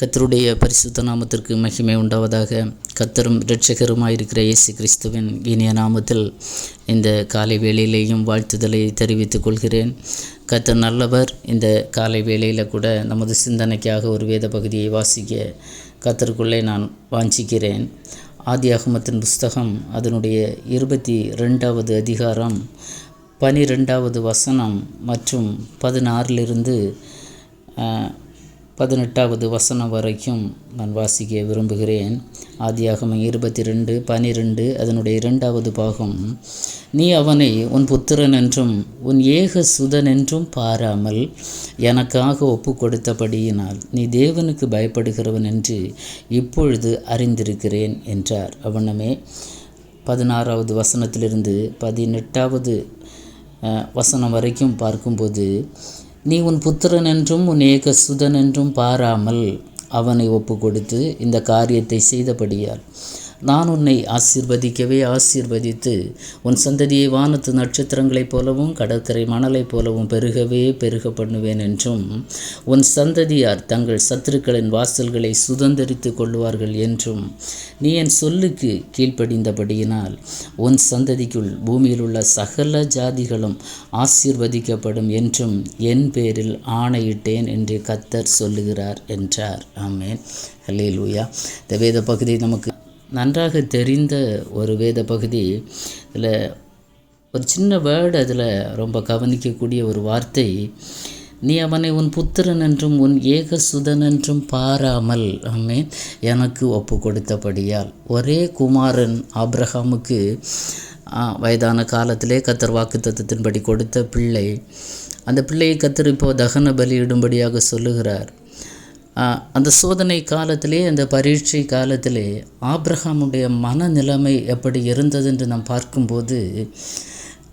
கத்தருடைய பரிசுத்த நாமத்திற்கு மகிமை உண்டாவதாக. கத்தரும் இரட்சகருமாயிருக்கிற இயேசு கிறிஸ்துவின் இனிய நாமத்தில் இந்த காலை வேளையிலேயும் வாழ்த்துதலை தெரிவித்துக் கொள்கிறேன். கத்தர் நல்லவர். இந்த காலை வேளையில் கூட நமது சிந்தனைக்காக ஒரு வேத பகுதியை வாசிக்க கத்தருக்குள்ளே நான் வாஞ்சிக்கிறேன். ஆதி அகமத்தின் புஸ்தகம் அதனுடைய இருபத்தி ரெண்டாவது அதிகாரம் பனிரெண்டாவது வசனம் மற்றும் பதினாறிலிருந்து பதினெட்டாவது வசனம் வரைக்கும் நான் வாசிக்க விரும்புகிறேன். ஆதியாகம இருபத்தி ரெண்டு பனிரெண்டு அதனுடைய இரண்டாவது பாகம். நீ அவனை உன் புத்திரன் என்றும் உன் ஏக சுதன் என்றும் பாராமல் எனக்காக ஒப்பு கொடுத்தபடியினால் நீ தேவனுக்கு பயப்படுகிறவன் என்று இப்பொழுது அறிந்திருக்கிறேன் என்றார். அவனமே பதினாறாவது வசனத்திலிருந்து பதினெட்டாவது வசனம் வரைக்கும் பார்க்கும்போது நீ உன் புத்திரன் என்றும் உன் ஏக சுதன் என்றும் பாராமல் அவனை ஒப்பு கொடுத்து இந்த காரியத்தை செய்தபடியால் நான் உன்னை ஆசீர்வதிக்கவே ஆசீர்வதித்து உன் சந்ததியை வானத்து நட்சத்திரங்களைப் போலவும் கடற்கரை மணலைப் போலவும் பெருகவே பெருக பண்ணுவேன் என்றும் உன் சந்ததியார் தங்கள் சத்துருக்களின் வாசல்களை சுதந்திரித்து கொள்வார்கள் என்றும் நீ என் சொல்லுக்கு கீழ்ப்படிந்தபடியினால் உன் சந்ததிக்குள் பூமியில் உள்ள சகல ஜாதிகளும் ஆசீர்வதிக்கப்படும் என்றும் என் பேரில் ஆணையிட்டேன் என்று கத்தர் சொல்லுகிறார் என்றார். ஆமேன். ஹலே லூயா இந்த வேத பகுதி நமக்கு நன்றாக தெரிந்த ஒரு வேத பகுதி. இதில் ஒரு சின்ன வேர்டு அதில் ரொம்ப கவனிக்கக்கூடிய ஒரு வார்த்தை. நீ அவனை உன் புத்திரன் என்றும் உன் ஏகசுதன் என்றும் பாராமல் அம்மே எனக்கு ஒப்பு கொடுத்தபடியால். ஒரே குமாரன் ஆப்ரஹாமுக்கு வயதான காலத்திலே கத்தர் வாக்கு தத்துவத்தின்படி கொடுத்த பிள்ளை. அந்த பிள்ளையை கத்தர் இப்போ தகன பலியிடும்படியாக சொல்லுகிறார். அந்த சோதனை காலத்திலே அந்த பரீட்சை காலத்திலே ஆப்ரஹாமுடைய மனநிலைமை எப்படி இருந்தது என்று நாம் பார்க்கும்போது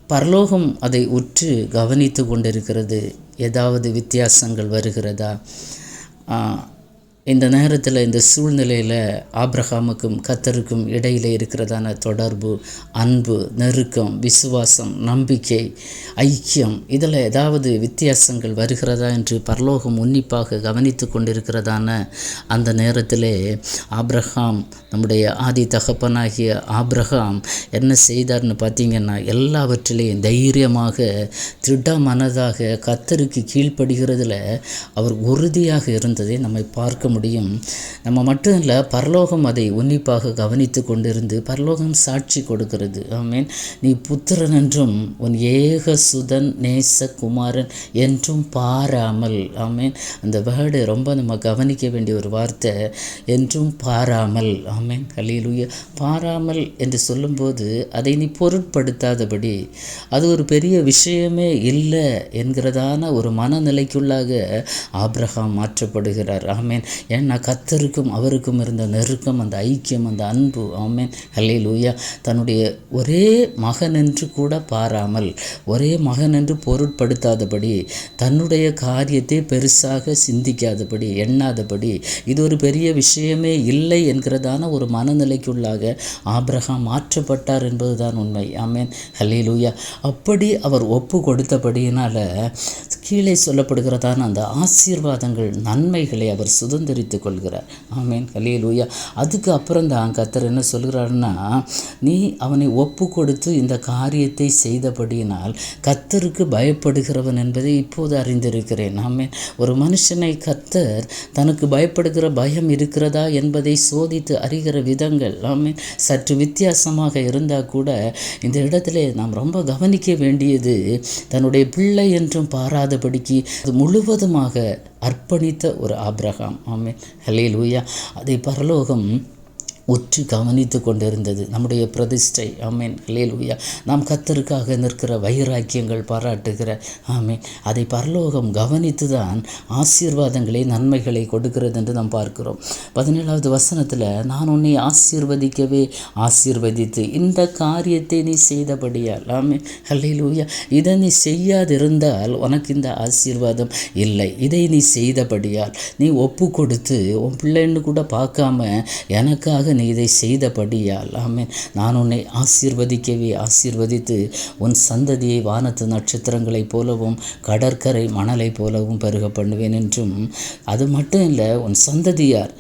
பரலோகம் அதை உற்று கவனித்து கொண்டிருக்கிறது. ஏதாவது வித்தியாசங்கள் வருகிறதா? இந்த நேரத்தில் இந்த சூழ்நிலையில் ஆப்ரஹாமுக்கும் கத்தருக்கும் இடையில் இருக்கிறதான தொடர்பு அன்பு நெருக்கம் விசுவாசம் நம்பிக்கை ஐக்கியம் இதில் ஏதாவது வித்தியாசங்கள் வருகிறதா என்று பரலோகம் உன்னிப்பாக கவனித்து கொண்டிருக்கிறதான அந்த நேரத்திலே ஆப்ரஹாம் நம்முடைய ஆதி தகப்பனாகிய ஆப்ரஹாம் என்ன செய்தார்னு பார்த்தீங்கன்னா எல்லாவற்றிலையும் தைரியமாக திட மனதாக கத்தருக்கு கீழ்ப்படுகிறதுல அவர் உறுதியாக இருந்ததை நம்மை பார்க்க முடியும். நம்ம மட்டும் இல்லை பரலோகம் அதை உன்னிப்பாக கவனித்து கொண்டிருந்து பரலோகம் சாட்சி கொடுக்கிறது. ஆமீன். நீ புத்திரன் என்றும் உன் ஏக சுதன் நேச குமாரன் என்றும் பாராமல் ஆமீன். அந்த வேர்டு ரொம்ப நம்ம கவனிக்க வேண்டிய ஒரு வார்த்தை என்றும் பாராமல் ஆமீன். கலியிலுய பாராமல் என்று சொல்லும்போது அதை நீ பொருட்படுத்தாதபடி அது ஒரு பெரிய விஷயமே இல்லை என்கிறதான ஒரு மனநிலைக்குள்ளாக ஆப்ரஹாம் மாற்றப்படுகிறார். ஆமேன். ஏன்னா கத்தருக்கும் அவருக்கும் இருந்த நெருக்கம் அந்த ஐக்கியம் அந்த அன்பு ஆமேன் ஹலே லூயா தன்னுடைய ஒரே மகன் என்று கூட பாராமல் ஒரே மகன் என்று பொருட்படுத்தாதபடி தன்னுடைய காரியத்தை பெருசாக சிந்திக்காதபடி எண்ணாதபடி இது ஒரு பெரிய விஷயமே இல்லை என்கிறதான ஒரு மனநிலைக்குள்ளாக ஆப்ரஹாம் மாற்றப்பட்டார் என்பதுதான் உண்மை. ஆமேன் ஹலே லூயா அப்படி அவர் ஒப்பு கொடுத்தபடியினால் கீழே சொல்லப்படுகிறதான அந்த ஆசீர்வாதங்கள் நன்மைகளை அவர் சுதந்திரித்து கொள்கிறார் ஆமேன். கலிய லூயா அதுக்கு அப்புறம் தான் கத்தர் என்ன சொல்கிறாருன்னா நீ அவனை ஒப்பு கொடுத்து இந்த காரியத்தை செய்தபடியினால் கத்தருக்கு பயப்படுகிறவன் என்பதை இப்போது அறிந்திருக்கிறேன். ஆமேன். ஒரு மனுஷனை கத்தர் தனக்கு பயப்படுகிற பயம் இருக்கிறதா என்பதை சோதித்து அறிகிற விதங்கள் ஆமேன். சற்று வித்தியாசமாக இருந்தால் கூட இந்த இடத்துல நாம் ரொம்ப கவனிக்க வேண்டியது தன்னுடைய பிள்ளை என்றும் பாராதபடிக்கு அது முழுவதுமாக அர்ப்பணித்த ஒரு ஆப்ரஹாம் ஆமே ஹலே லூயா அதை பரலோகம் உற்று கவனித்து கொண்டிருந்தது. நம்முடைய பிரதிஷ்டை. ஆமீன். லேலுயா நாம் கத்தருக்காக நிற்கிற வைராக்கியங்கள் பாராட்டுகிற. ஆமீன். அதை பரலோகம் கவனித்து தான் ஆசீர்வாதங்களை நன்மைகளை கொடுக்கிறது என்று நாம் பார்க்கிறோம். பதினேழாவது வசனத்தில் நான் உன்னை ஆசீர்வதிக்கவே ஆசீர்வதித்து இந்த காரியத்தை நீ செய்தபடியால். ஆமீன். ஹல்லேலூயா இதை நீ செய்யாதிருந்தால் உனக்கு இந்த ஆசீர்வாதம் இல்லை. இதை நீ செய்தபடியால் நீ ஒப்பு கொடுத்து உன் பிள்ளைன்னு கூட பார்க்காம எனக்காக நீ இதை செய்தபடியால் ஆமே நான் உன்னை ஆசீர்வதிக்கவே ஆசீர்வதித்து உன் சந்ததியை வானத்து நட்சத்திரங்களைப் போலவும் கடற்கரை மணலைப் போலவும் பெருக பண்ணுவேன் என்றும் அது மட்டும் இல்லை உன் சந்ததியார்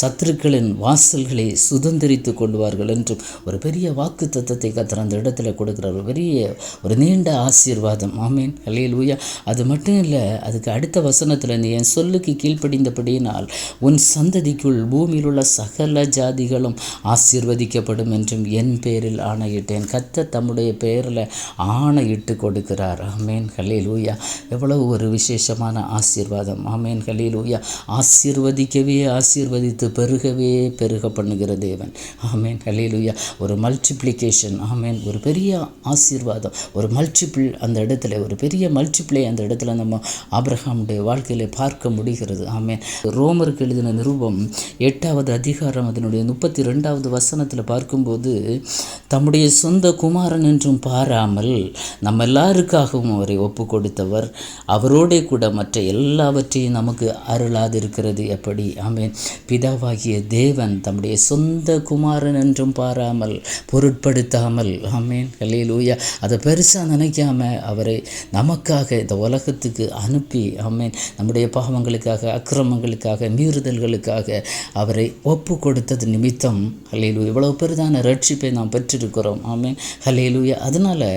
சத்துருக்களின் வாசல்களை சுதந்திரித்து கொள்வார்கள் என்றும் ஒரு பெரிய வாக்கு தத்துவத்தை கத்தர் அந்த இடத்துல கொடுக்குறார். ஒரு பெரிய ஒரு நீண்ட ஆசீர்வாதம். ஆமீன். அலையில் ஊயா அது மட்டும் இல்லை அதுக்கு அடுத்த வசனத்தில் நீ என் சொல்லுக்கு கீழ்ப்படிந்தபடியினால் உன் சந்ததிக்குள் பூமியில் உள்ள சகல ஜாதிகளும் ஆசீர்வதிக்கப்படும் என்றும் என் பேரில் ஆணையிட்டேன். கத்த தம்முடைய பெயரில் ஆணையிட்டு கொடுக்கிறார். ஆமேன். ஹலே ஊயா எவ்வளவு ஒரு விசேஷமான ஆசீர்வாதம். ஆமேன். ஹலே ஊயா ஆசீர்வதிக்கவே ஆசீர்வதி அதிகரித்து பெருகவே பெருக பண்ணுகிற தேவன். ஆமேன். ஹலேலுயா ஒரு மல்டிப்ளிகேஷன் ஆமேன். ஒரு பெரிய ஆசீர்வாதம். ஒரு மல்டிபிள் அந்த இடத்துல ஒரு பெரிய மல்டிப்ளை அந்த இடத்துல நம்ம ஆப்ரஹாமுடைய வாழ்க்கையில் பார்க்க முடிகிறது. ஆமேன். ரோமருக்கு எழுதின நிருபம் எட்டாவது அதிகாரம் அதனுடைய முப்பத்தி ரெண்டாவது வசனத்தில் பார்க்கும்போது தம்முடைய சொந்த குமாரன் என்றும் பாராமல் நம்ம எல்லாருக்காகவும் அவரை ஒப்பு கொடுத்தவர் அவரோட கூட மற்ற எல்லாவற்றையும் நமக்கு அருளாதிருக்கிறது. எப்படி ஆமேன். பிதா பிதாவாகிய தேவன் தம்முடைய சொந்த குமாரன் என்றும் பாராமல் பொருட்படுத்தாமல். ஆமேன். கலையிலூயா அதை பெருசாக நினைக்காம அவரை நமக்காக இந்த உலகத்துக்கு அனுப்பி ஆமேன் நம்முடைய பாவங்களுக்காக அக்கிரமங்களுக்காக மீறுதல்களுக்காக அவரை ஒப்பு கொடுத்தது நிமித்தம் ஹலேலு இவ்வளோ பெரிதான ரட்சிப்பை நாம் பெற்றிருக்கிறோம் ஆமேன் ஹலேலூயா அதனால்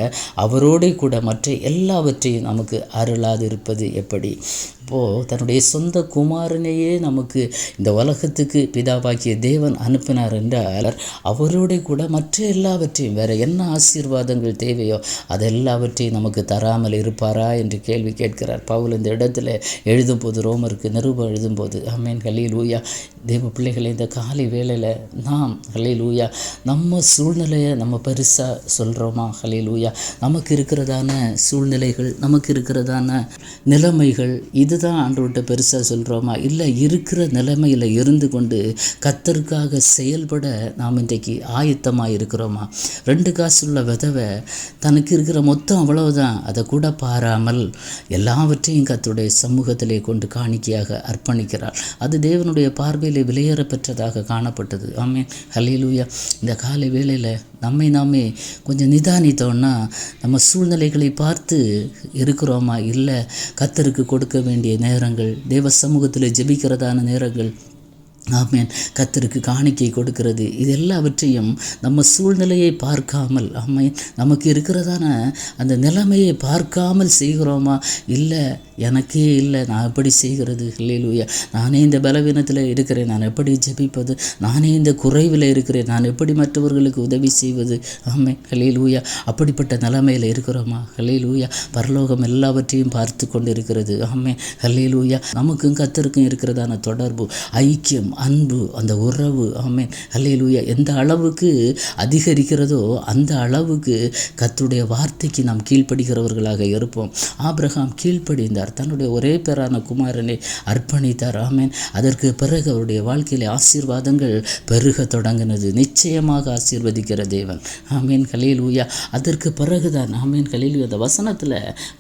அவரோட கூட மற்ற எல்லாவற்றையும் நமக்கு அருளாது இருப்பது எப்படி? அப்போது தன்னுடைய சொந்த குமாரனையே நமக்கு இந்த உலகத்துக்கு பிதாவாக்கிய தேவன் அனுப்பினார் என்றால் அவரோட கூட மற்ற எல்லாவற்றையும் வேறு என்ன ஆசீர்வாதங்கள் தேவையோ அதெல்லாவற்றையும் நமக்கு தராமல் இருப்பாரா என்று கேள்வி கேட்கிறார். பவுல் இந்த இடத்துல எழுதும்போது ரோமருக்கு நிருபம் எழுதும்போது அம்மேன் கலியில் ஊயா தேவ பிள்ளைகளை இந்த காலை வேளையில் நாம் ஹலில் ஊயா நம்ம சூழ்நிலையை நம்ம பெருசாக சொல்கிறோமா ஹலில் ஊயா நமக்கு இருக்கிறதான சூழ்நிலைகள் நமக்கு இருக்கிறதான நிலைமைகள் இது தான் ஆண்டவர்கிட்ட பெருசாக சொல்கிறோமா இல்லை இருக்கிற நிலைமையில் இருந்து கொண்டு கத்தருக்காக செயல்பட நாம் இன்றைக்கு ஆயத்தமாக இருக்கிறோமா? ரெண்டு காசு உள்ள விதவை தனக்கு இருக்கிற மொத்தம் அவ்வளவுதான். அதை கூட பாராமல் எல்லாவற்றையும் கத்தருடைய சமூகத்திலே கொண்டு காணிக்கையாக அர்ப்பணிக்கிறார். அது தேவனுடைய பார்வையில் விலையேற பெற்றதாக காணப்பட்டது. ஆமே ஹலிலூயா இந்த காலை வேளையில் நம்மை நாமே கொஞ்சம் நிதானித்தோன்னா நம்ம சூழ்நிலைகளை பார்த்து இருக்கிறோமா? இல்லை கத்தருக்கு கொடுக்க வேண்டிய நேரங்கள் தேவ சமூகத்தில் ஜெபிக்கிறதான நேரங்கள். ஆமேன். கத்தருக்கு காணிக்கை கொடுக்கிறது. இது எல்லாவற்றையும் நம்ம சூழ்நிலையை பார்க்காமல் ஆமேன் நமக்கு இருக்கிறதான அந்த நிலைமையை பார்க்காமல் செய்கிறோமா? இல்லை எனக்கே இல்லை நான் எப்படி செய்கிறது? லூயா நானே இந்த பலவீனத்தில் இருக்கிறேன் நான் எப்படி ஜெபிப்பது? நானே இந்த குறைவில் இருக்கிறேன் நான் எப்படி மற்றவர்களுக்கு உதவி செய்வது? ஆமே ஹலேலூயா அப்படிப்பட்ட நிலைமையில் இருக்கிறோமா? ஹலேலூயா பரலோகம் எல்லாவற்றையும் பார்த்து கொண்டு இருக்கிறது ஆமே ஹலேலூயா நமக்கும் கத்தருக்கும் இருக்கிறதான தொடர்பு ஐக்கியம் அன்பு அந்த உறவு. ஆமே ஹலேலூயா எந்த அளவுக்கு அதிகரிக்கிறதோ அந்த அளவுக்கு கத்துடைய வார்த்தைக்கு நாம் கீழ்ப்படுகிறவர்களாக இருப்போம். ஆப்ரஹாம் கீழ்ப்படிந்தார். கொடுத்தார் தன்னுடைய ஒரே பேரான குமாரனை அர்ப்பணித்தார். ஆமேன். அதற்கு பிறகு அவருடைய வாழ்க்கையில் ஆசீர்வாதங்கள் பெருக தொடங்கினது. நிச்சயமாக ஆசீர்வதிக்கிற தேவன். ஆமேன். கலையில் ஊயா அதற்கு பிறகுதான் ஆமேன். கலையில் அந்த வசனத்தில்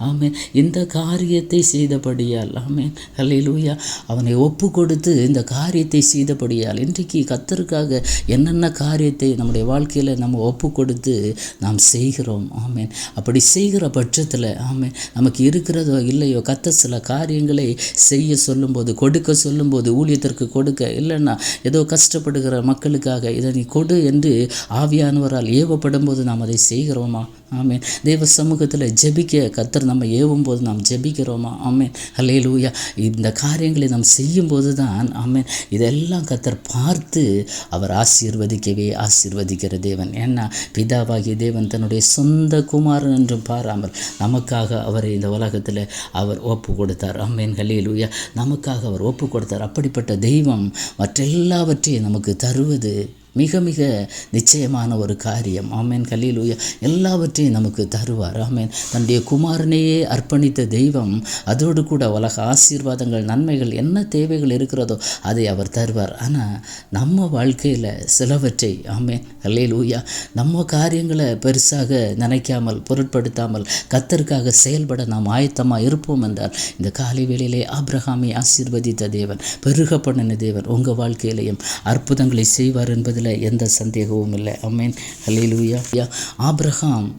ஆமேன் இந்த காரியத்தை செய்தபடியால் ஆமேன். கலையில் ஊயா அவனை ஒப்பு கொடுத்து இந்த காரியத்தை செய்தபடியால் இன்றைக்கு கத்தருக்காக என்னென்ன காரியத்தை நம்முடைய வாழ்க்கையில் நம்ம ஒப்பு கொடுத்து நாம் செய்கிறோம்? ஆமேன். அப்படி செய்கிற பட்சத்தில் ஆமேன் நமக்கு இருக்கிறதோ இல்லையோ கத் கத்த சில காரியங்களை செய்ய சொல்லும்போது கொடுக்க சொல்லும்போது ஊழியத்திற்கு கொடுக்க இல்லைன்னா ஏதோ கஷ்டப்படுகிற மக்களுக்காக இதை நீ கொடு என்று ஆவியானவரால் ஏவப்படும் போது நாம் அதை செய்கிறோமா? ஆமேன். தேவ சமூகத்தில் ஜெபிக்க கத்தர் நம்ம ஏவும் போது நாம் ஜெபிக்கிறோமா? ஆமேன். ஹலே லூயா இந்த காரியங்களை நாம் செய்யும்போது தான் ஆமேன். இதெல்லாம் கத்தர் பார்த்து அவர் ஆசீர்வதிக்கவே ஆசீர்வதிக்கிற தேவன். ஏன்னா பிதாவாகிய தேவன் தன்னுடைய சொந்த குமாரன் என்றும் பாராமல் நமக்காக அவரை இந்த உலகத்தில் அவர் ஒப்பு கொடுத்தார். அம்மேன் ஹலேலூயா நமக்காக அவர் ஒப்பு கொடுத்தார். அப்படிப்பட்ட தெய்வம் மற்றெல்லாவற்றையும் நமக்கு தருவது மிக மிக நிச்சயமான ஒரு காரியம். ஆமேன் கலீலூயா எல்லாவற்றையும் நமக்கு தருவார். ஆமேன். தன்னுடைய குமாரனையே அர்ப்பணித்த தெய்வம் அதோடு கூட உலக ஆசீர்வாதங்கள் நன்மைகள் என்ன தேவைகள் இருக்கிறதோ அதை அவர் தருவார். ஆனால் நம்ம வாழ்க்கையில் சிலவற்றை ஆமேன் கல்லையிலூயா நம்ம காரியங்களை பெருசாக நினைக்காமல் பொருட்படுத்தாமல் கத்தருக்காக செயல்பட நாம் ஆயத்தமாக இருப்போம் என்றால் இந்த காலை வேளையிலே ஆப்ரஹாமை ஆசீர்வதித்த தேவன் பெருக பண்ணின தேவன் உங்கள் வாழ்க்கையிலையும் அற்புதங்களை செய்வார் என்பதில் எந்த சந்தேகமும் இல்லை. அமேன் ஹலேலூயா ஆப்ரஹாம்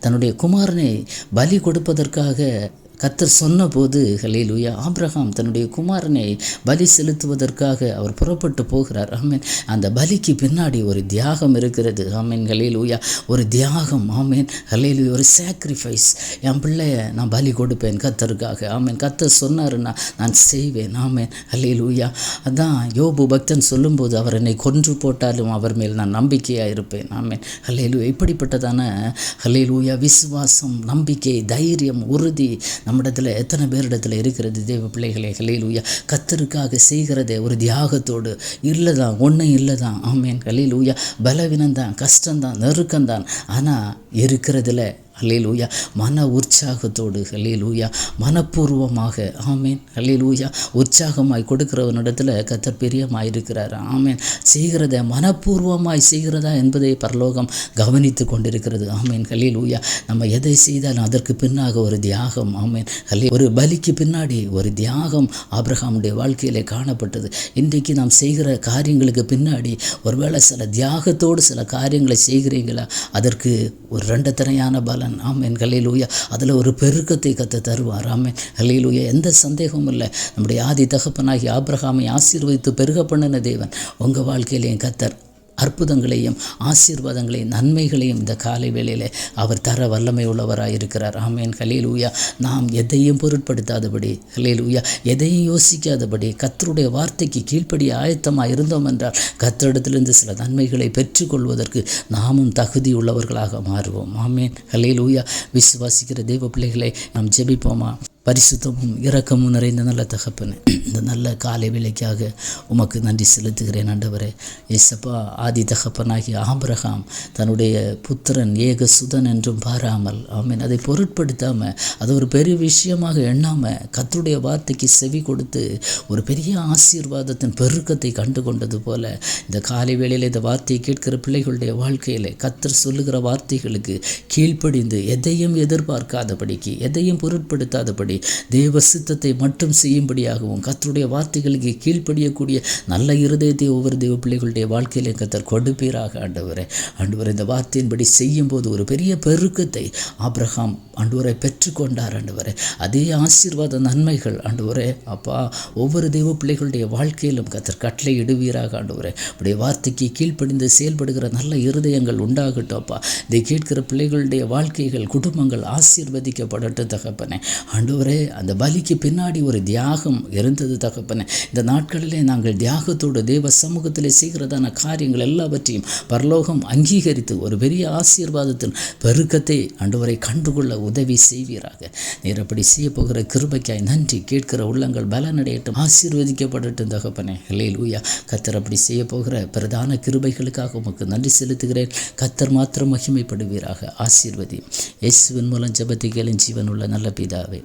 தன்னுடைய குமாரனை பலி கொடுப்பதற்காக கத்தர் சொன்னபோது ஹலேலூயா ஆப்ரஹாம் தன்னுடைய குமாரனை பலி செலுத்துவதற்காக அவர் புறப்பட்டு போகிறார். ஆமேன். அந்த பலிக்கு பின்னாடி ஒரு தியாகம் இருக்கிறது. ஆமேன் ஹலேலூயா ஒரு தியாகம். ஆமேன். ஹலேலூயா ஒரு சாக்ரிஃபைஸ் என் பிள்ளைய நான் பலி கொடுப்பேன் கத்தருக்காக ஆமேன். கத்தர் சொன்னாருன்னா நான் செய்வேன். ஆமேன். ஹலேலூயா அதான் யோபு பக்தன் சொல்லும்போது அவர் என்னை கொன்று போட்டாலும் அவர் மேல் நான் நம்பிக்கையாக இருப்பேன். ஆமேன். ஹலேலூயா இப்படிப்பட்டதான ஹலேலூயா விசுவாசம் நம்பிக்கை தைரியம் உறுதி நம்மிடத்தில் எத்தனை பேரிடத்தில் இருக்கிறது தேவ பிள்ளைகளே கலையிலூயா கத்தருக்காக செய்கிறதே ஒரு தியாகத்தோடு. இல்லை தான் ஒன்றும் இல்லை தான் ஆமேன் பலவீனம் பலவீனம்தான் கஷ்டம்தான் நெருக்கம்தான். ஆனால் இருக்கிறதுல ஹல்லேலூயா. மன உற்சாகத்தோடு ஹல்லேலூயா. மனப்பூர்வமாக ஆமேன் ஹல்லேலூயா. உற்சாகமாய் கொடுக்கிறவனிடத்தில் கத்தர் பிரியமாக இருக்கிறார் ஆமேன். செய்கிறத மனப்பூர்வமாய் செய்கிறதா என்பதை பரலோகம் கவனித்து கொண்டிருக்கிறது. ஆமேன் ஹல்லேலூயா. நம்ம எதை செய்தாலும் அதற்கு பின்னாக ஒரு தியாகம். ஆமேன் ஹல்லே ஒரு பலிக்கு பின்னாடி ஒரு தியாகம் ஆப்ரஹாமுடைய வாழ்க்கையிலே காணப்பட்டது. இன்றைக்கு நாம் செய்கிற காரியங்களுக்கு பின்னாடி ஒருவேளை சில தியாகத்தோடு சில காரியங்களை செய்கிறீங்களா? அதற்கு ஒரு ரெண்டத்தனையான பலன் ஆமேன். கலையிலூயா அதில் ஒரு பெருக்கத்தை கத்து தருவார். ஆமேன். கலையிலூயா எந்த சந்தேகமும் இல்லை. நம்முடைய ஆதி தகப்பனாகி ஆப்ரஹாமை ஆசீர்வதித்து பெருக பண்ணின தேவன் உங்கள் வாழ்க்கையிலேயும் கத்தர் அற்புதங்களையும் ஆசீர்வாதங்களையும் நன்மைகளையும் இந்த காலை வேளையில் அவர் தர வல்லமை உள்ளவராக இருக்கிறார் ஆமேன். ஹலேலூயா நாம் எதையும் பொருட்படுத்தாதபடி ஹலேலூயா எதையும் யோசிக்காதபடி கத்தருடைய வார்த்தைக்கு கீழ்ப்படி ஆயத்தமாக இருந்தோம் என்றால் கத்தரிடத்திலிருந்து சில நன்மைகளை பெற்றுக்கொள்வதற்கு நாமும் தகுதி உள்ளவர்களாக மாறுவோம். ஆமேன். ஹலேலூயா விசுவாசிக்கிற தெய்வ பிள்ளைகளை நாம் ஜெபிப்போமா? பரிசுத்தமும் இரக்கமும் நிறைந்த நல்ல தகப்பனே இந்த நல்ல காலை வேலைக்காக உமக்கு நன்றி செலுத்துகிறேன் ஆண்டவரே. ஏசப்பா ஆதி தகப்பனாகிய ஆபிரகாம் தன்னுடைய புத்திரன் ஏக சுதன் என்றும் பாராமல் ஆமீன். அதை பொருட்படுத்தாமல் அது ஒரு பெரிய விஷயமாக எண்ணாமல் கத்தருடைய வார்த்தைக்கு செவி கொடுத்து ஒரு பெரிய ஆசீர்வாதத்தின் பெருக்கத்தை கண்டு கொண்டது போல இந்த காலை வேளையில் இந்த வார்த்தையை கேட்கிற பிள்ளைகளுடைய வாழ்க்கையில் கத்தர் சொல்லுகிற வார்த்தைகளுக்கு கீழ்ப்படிந்து எதையும் எதிர்பார்க்காதபடிக்கு எதையும் பொருட்படுத்தாதபடி தேவ சித்தத்தை மட்டும் செய்யும்படியாகவும் கத்தருடைய வார்த்தைகளுக்கு கீழ்ப்படியக்கூடிய நல்ல இருதயத்தை ஒவ்வொரு தெய்வ பிள்ளைகளுடைய வாழ்க்கையிலே கத்தர் கொடுப்பீராக ஆண்டவரே. ஆண்டவர் இந்த வார்த்தையின்படி செய்யும்போது ஒரு பெரிய பெருக்கத்தை ஆப்ரஹாம் ஆண்டவரை பெற்றுக்கொண்டார் ஆண்டவரே. அதே ஆசீர்வாத நன்மைகள் ஆண்டவரே. அப்பா ஒவ்வொரு தெய்வ பிள்ளைகளுடைய வாழ்க்கையிலும் கத்தர் கட்டளை இடுவீராக ஆண்டவரே. உடைய வார்த்தைக்கு கீழ்ப்படிந்து செயல்படுகிற நல்ல இருதயங்கள் உண்டாகட்டும் அப்பா. இதை கேட்கிற பிள்ளைகளுடைய வாழ்க்கைகள் குடும்பங்கள் ஆசீர்வதிக்கப்படட்டும் தகப்பனே. ஆண்டவர் அந்த பலிக்கு பின்னாடி ஒரு தியாகம் இருந்தது தகப்பனே. இந்த நாட்களிலே நாங்கள் தியாகத்தோடு தேவ சமூகத்தில் செய்கிறதான காரியங்கள் எல்லாவற்றையும் பரலோகம் அங்கீகரித்து ஒரு பெரிய ஆசீர்வாதத்தின் பெருக்கத்தை ஆண்டவரை கண்டுகொள்ள உதவி செய்வீராக. நீர் அப்படி செய்ய போகிற கிருபைக்காய் நன்றி கேட்கிற உள்ளங்கள் பலனடையட்டும் ஆசீர்வதிக்கப்படட்டும் தகப்பனே. ஹல்லேல் ஊயா கத்தர் அப்படி செய்ய போகிற பிரதான கிருபைகளுக்காக உமக்கு நன்றி செலுத்துகிறேன். கத்தர் மாத்திரம் மகிமைப்படுவீராக. ஆசீர்வதி. இயேசுவின் மூலம் ஜபத்தை கேளும் ஜீவன் உள்ள நல்ல பிதாவே.